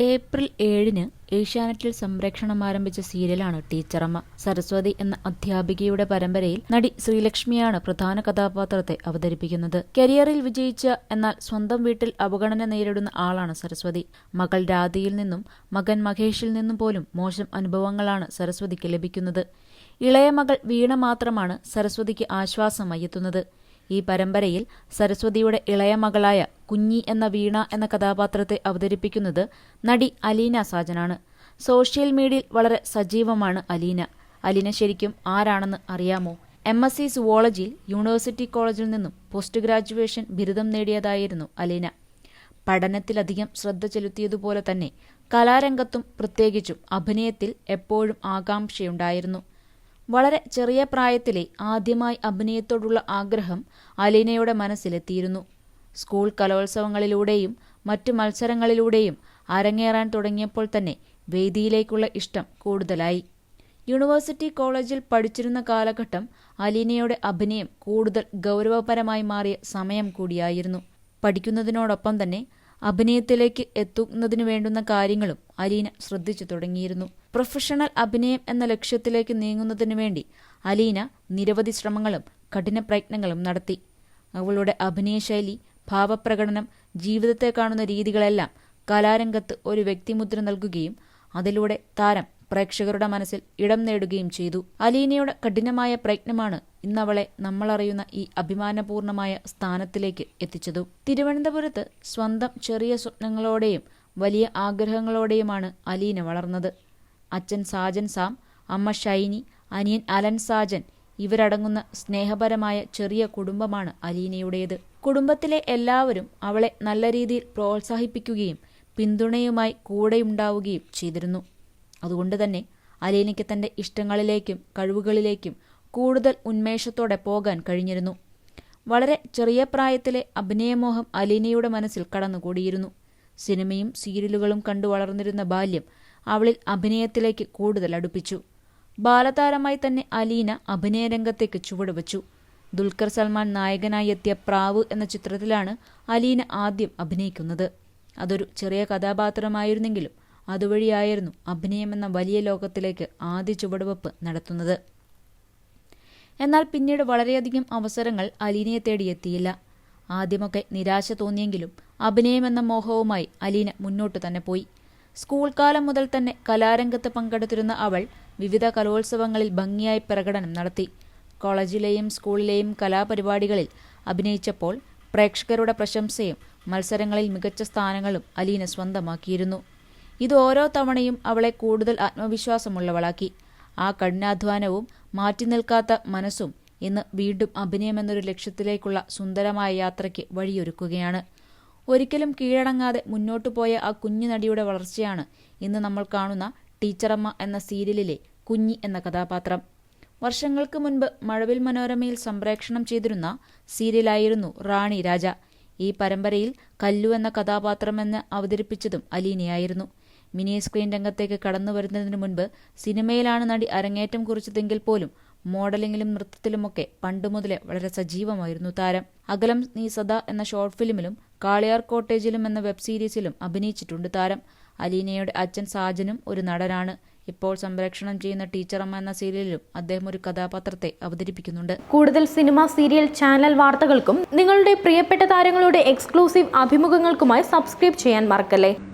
April ഏഴിന് ഏഷ്യാനെറ്റിൽ സംപ്രേക്ഷണം ആരംഭിച്ച സീരിയലാണ് ടീച്ചറമ്മ. സരസ്വതി എന്ന അധ്യാപികയുടെ പരമ്പരയിൽ നടി ശ്രീലക്ഷ്മിയാണ് പ്രധാന കഥാപാത്രത്തെ അവതരിപ്പിക്കുന്നത്. കരിയറിൽ വിജയിച്ച എന്നാൽ സ്വന്തം വീട്ടിൽ അവഗണന നേരിടുന്ന ആളാണ് സരസ്വതി. മകൾ രാധിയിൽ നിന്നും മകൻ മഹേഷിൽ നിന്നും പോലും മോശം അനുഭവങ്ങളാണ് സരസ്വതിക്ക് ലഭിക്കുന്നത്. ഇളയ മകൾ വീണ മാത്രമാണ് സരസ്വതിക്ക് ആശ്വാസമായി എത്തുന്നത് ഈ പരമ്പരയിൽ സരസ്വതിയുടെ ഇളയ മകളായ കുഞ്ഞി എന്ന വീണ എന്ന കഥാപാത്രത്തെ അവതരിപ്പിക്കുന്നത് നടി അലീന സാജനാണ്. സോഷ്യൽ മീഡിയയിൽ വളരെ സജീവമാണ് അലീന. അലീന ശരിക്കും ആരാണെന്ന് അറിയാമോ? എം. എസ്. സി. സുവോളജിയിൽ യൂണിവേഴ്സിറ്റി കോളേജിൽ നിന്നും പോസ്റ്റ് ഗ്രാജുവേഷൻ ബിരുദം നേടിയതായിരുന്നു അലീന. പഠനത്തിലധികം ശ്രദ്ധ ചെലുത്തിയതുപോലെ തന്നെ കലാരംഗത്തും പ്രത്യേകിച്ചും അഭിനയത്തിൽ എപ്പോഴും ആകാംക്ഷയുണ്ടായിരുന്നു. വളരെ ചെറിയ പ്രായത്തിലെ ആദ്യമായി അഭിനയത്തോടുള്ള ആഗ്രഹം അലീനയുടെ മനസ്സിലെത്തിയിരുന്നു. സ്കൂൾ കലോത്സവങ്ങളിലൂടെയും മറ്റു മത്സരങ്ങളിലൂടെയും അരങ്ങേറാൻ തുടങ്ങിയപ്പോൾ തന്നെ വേദിയിലേക്കുള്ള ഇഷ്ടം കൂടുതലായി. യൂണിവേഴ്സിറ്റി കോളേജിൽ പഠിച്ചിരുന്ന കാലഘട്ടം അലീനയുടെ അഭിനയം കൂടുതൽ ഗൗരവപരമായി മാറിയ സമയം കൂടിയായിരുന്നു. പഠിക്കുന്നതിനോടൊപ്പം തന്നെ അഭിനയത്തിലേക്ക് എത്തുന്നതിനു വേണ്ടുന്ന കാര്യങ്ങളും അലീന ശ്രദ്ധിച്ചു തുടങ്ങിയിരുന്നു. പ്രൊഫഷണൽ അഭിനയം എന്ന ലക്ഷ്യത്തിലേക്ക് നീങ്ങുന്നതിനു വേണ്ടി അലീന നിരവധി ശ്രമങ്ങളും കഠിന പ്രയത്നങ്ങളും നടത്തി. അവളുടെ അഭിനയശൈലി ഭാവപ്രകടനം ജീവിതത്തെ കാണുന്ന രീതികളെല്ലാം കലാരംഗത്ത് ഒരു വ്യക്തിമുദ്ര നൽകുകയും അതിലൂടെ താരം പ്രേക്ഷകരുടെ മനസ്സിൽ ഇടം നേടുകയും ചെയ്തു. അലീനയുടെ കഠിനമായ പ്രയത്നമാണ് ഇന്നവളെ നമ്മളറിയുന്ന ഈ അഭിമാനപൂർണമായ സ്ഥാനത്തിലേക്ക് എത്തിച്ചതു. തിരുവനന്തപുരത്ത് സ്വന്തം ചെറിയ സ്വപ്നങ്ങളോടെയും വലിയ ആഗ്രഹങ്ങളോടെയുമാണ് അലീന വളർന്നത്. അച്ഛൻ സാജൻ സാം അമ്മ ഷൈനി അനിയൻ അലൻ സാജൻ ഇവരടങ്ങുന്ന സ്നേഹപരമായ ചെറിയ കുടുംബമാണ് അലീനയുടേത്. കുടുംബത്തിലെ എല്ലാവരും അവളെ നല്ല രീതിയിൽ പ്രോത്സാഹിപ്പിക്കുകയും പിന്തുണയുമായി കൂടെയുണ്ടാവുകയും ചെയ്തിരുന്നു. അതുകൊണ്ട് തന്നെ അലീനയ്ക്ക് തന്റെ ഇഷ്ടങ്ങളിലേക്കും കഴിവുകളിലേക്കും കൂടുതൽ ഉന്മേഷത്തോടെ പോകാൻ കഴിഞ്ഞിരുന്നു. വളരെ ചെറിയ പ്രായത്തിലെ അഭിനയമോഹം അലീനയുടെ മനസ്സിൽ കടന്നുകൂടിയിരുന്നു. സിനിമയും സീരിയലുകളും കണ്ടു വളർന്നിരുന്ന ബാല്യം അവളിൽ അഭിനയത്തിലേക്ക് കൂടുതൽ അടുപ്പിച്ചു. ബാലതാരമായി തന്നെ അലീന അഭിനയരംഗത്തേക്ക് ചുവടുവച്ചു. ദുൽഖർ സൽമാൻ നായകനായി എത്തിയ പ്രാവ് എന്ന ചിത്രത്തിലാണ് അലീന ആദ്യം അഭിനയിക്കുന്നത്. അതൊരു ചെറിയ കഥാപാത്രമായിരുന്നെങ്കിലും അതുവഴിയായിരുന്നു അഭിനയമെന്ന വലിയ ലോകത്തിലേക്ക് ആദ്യ ചുവടുവെപ്പ് നടത്തുന്നത്. എന്നാൽ പിന്നീട് വളരെയധികം അവസരങ്ങൾ അലീനയെ തേടിയെത്തിയില്ല ആദ്യമൊക്കെ നിരാശ തോന്നിയെങ്കിലും അഭിനയമെന്ന മോഹവുമായി അലീന മുന്നോട്ട് തന്നെ പോയി. സ്കൂൾ കാലം മുതൽ തന്നെ കലാരംഗത്ത് പങ്കെടുത്തിരുന്ന അവൾ വിവിധ കലോത്സവങ്ങളിൽ ഭംഗിയായി പ്രകടനം നടത്തി. കോളേജിലെയും സ്കൂളിലെയും കലാപരിപാടികളിൽ അഭിനയിച്ചപ്പോൾ പ്രേക്ഷകരുടെ പ്രശംസയും മത്സരങ്ങളിൽ മികച്ച സ്ഥാനങ്ങളും അലീന സ്വന്തമാക്കിയിരുന്നു. ഇത് ഓരോ തവണയും അവളെ കൂടുതൽ ആത്മവിശ്വാസമുള്ളവളാക്കി. ആ കഠിനാധ്വാനവും മാറ്റി നിൽക്കാത്ത മനസ്സും ഇന്ന് വീണ്ടും അഭിനയമെന്നൊരു ലക്ഷ്യത്തിലേക്കുള്ള സുന്ദരമായ യാത്രയ്ക്ക് വഴിയൊരുക്കുകയാണ്. ഒരിക്കലും കീഴടങ്ങാതെ മുന്നോട്ടു പോയ ആ കുഞ്ഞു നടിയുടെ വളർച്ചയാണ് ഇന്ന് നമ്മൾ കാണുന്ന ടീച്ചറമ്മ എന്ന സീരിയലിലെ കുഞ്ഞി എന്ന കഥാപാത്രം. വർഷങ്ങൾക്ക് മുൻപ് മഴവിൽ മനോരമയിൽ സംപ്രേക്ഷണം ചെയ്തിരുന്ന സീരിയലായിരുന്നു റാണി രാജ. ഈ പരമ്പരയിൽ കല്ലു എന്ന കഥാപാത്രമെന്ന് അവതരിപ്പിച്ചതും അലീനയായിരുന്നു. മിനി സ്ക്രീൻ രംഗത്തേക്ക് കടന്നു വരുന്നതിന് മുൻപ് സിനിമയിലാണ് നടി അരങ്ങേറ്റം കുറിച്ചതെങ്കിൽ പോലും മോഡലിംഗിലും നൃത്തത്തിലുമൊക്കെ പണ്ടുമുതലേ വളരെ സജീവമായിരുന്നു താരം. അകലം നീ സദാ എന്ന ഷോർട്ട് ഫിലിമിലും കാളിയാർ കോട്ടേജിലും എന്ന വെബ് സീരീസിലും അഭിനയിച്ചിട്ടുണ്ട് താരം. അലീനയുടെ അച്ഛൻ സാജനും ഒരു നടനാണ്. ഇപ്പോൾ സംപ്രേക്ഷണം ചെയ്യുന്ന ടീച്ചറമ്മ എന്ന സീരിയലിലും അദ്ദേഹം ഒരു കഥാപാത്രത്തെ അവതരിപ്പിക്കുന്നുണ്ട്. കൂടുതൽ സിനിമ സീരിയൽ ചാനൽ വാർത്തകൾക്കും നിങ്ങളുടെ പ്രിയപ്പെട്ട താരങ്ങളുടെ എക്സ്ക്ലൂസീവ് അഭിമുഖങ്ങൾക്കുമായി സബ്സ്ക്രൈബ് ചെയ്യാൻ മറക്കല്ലേ?